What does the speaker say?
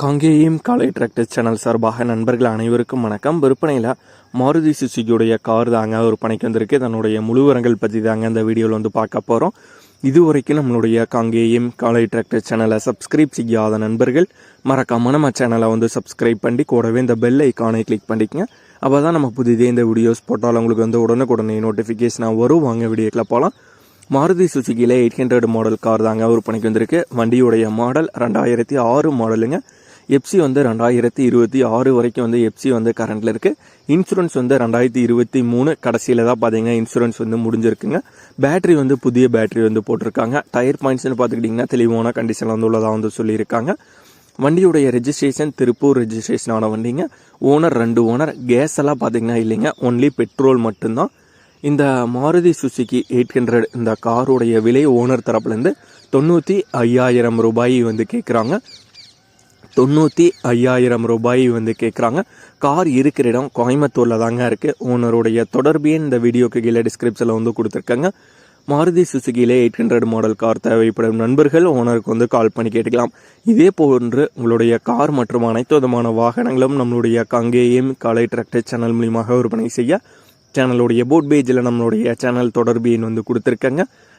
காங்கேயம் காலை tractor channel சார்பாக நண்பர்கள் அனைவருக்கும் வணக்கம். விற்பனையில் மாருதி சுசுகியுடைய கார் தாங்க விற்பனைக்கு வந்திருக்கு. தன்னுடைய முழுவரங்கள் பற்றி தாங்க இந்த வீடியோவில் வந்து பார்க்க போகிறோம் இதுவரைக்கும் நம்மளுடைய காங்கேயம் காலை டிராக்டர் சேனலை சப்ஸ்கிரைப் செய்யாத நண்பர்கள் மறக்காம நம்ம சேனலை வந்து சப்ஸ்கிரைப் பண்ணி கூடவே இந்த பெல் ஐக்கானை கிளிக் பண்ணிக்கங்க. அப்போ தான் நம்ம புதிதே இந்த வீடியோஸ் போட்டால் உங்களுக்கு வந்து உடனுக்குடனே நோட்டிஃபிகேஷனாக வரும். வாங்க வீடியோக்கில் போகலாம் மாருதி சுசுகியில் எயிட் ஹண்ட்ரட் மாடல் கார் தாங்க விற்பனைக்கு வந்திருக்கு. வண்டியுடைய மாடல் ரெண்டாயிரத்தி ஆறு மாடலுங்க எப்சி வந்து ரெண்டாயிரத்தி இருபத்தி ஆறு வரைக்கும் வந்து எப்சி வந்து கரண்டில் இருக்குது இன்சூரன்ஸ் வந்து ரெண்டாயிரத்தி இருபத்தி மூணு கடைசியில் தான் பார்த்தீங்கன்னா இன்சூரன்ஸ் வந்து முடிஞ்சிருக்குங்க. பேட்டரி வந்து புதிய பேட்டரி வந்து போட்டிருக்காங்க. டயர் பாயிண்ட்ஸ்னு பார்த்துக்கிட்டிங்கன்னா தெளிவான கண்டிஷனில் வந்து உள்ளதாக வந்து சொல்லியிருக்காங்க. வண்டியுடைய ரெஜிஸ்ட்ரேஷன் திருப்பூர் ரெஜிஸ்ட்ரேஷன் ஆன வண்டிங்க. ஓனர் ரெண்டு ஓனர் கேஸ் எல்லாம் பார்த்தீங்கன்னா இல்லைங்க. ஒன்லி பெட்ரோல் மட்டும்தான். இந்த மாருதி சுசுகி எயிட் ஹண்ட்ரட் இந்த காருடைய விலை ஓனர் தரப்புலேருந்து தொண்ணூற்றி ஐயாயிரம் ரூபாய் வந்து கேட்குறாங்க தொண்ணூற்றி ஐயாயிரம் ரூபாய் வந்து கேட்குறாங்க கார் இருக்கிற இடம் கோயம்புத்தூரில் தாங்க இருக்குது ஓனருடைய தொடர்பே இந்த வீடியோக்கு கீழே டிஸ்கிரிப்ஷனில் வந்து கொடுத்துருக்காங்க. மாருதி சுசுகியிலே எயிட் ஹண்ட்ரட் மாடல் கார் தேவைப்படும் நண்பர்கள் ஓனருக்கு வந்து கால் பண்ணி கேட்டுக்கலாம். இதே போன்று உங்களுடைய கார் மற்றும் அனைத்து விதமான வாகனங்களும் நம்மளுடைய கங்கேயம் காலை டிராக்டர் சேனல் மூலியமாக விற்பனை செய்ய சேனலுடைய போட் பேஜில் நம்மளுடைய சேனல் தொடர்பு எண் வந்து கொடுத்துருக்கங்க.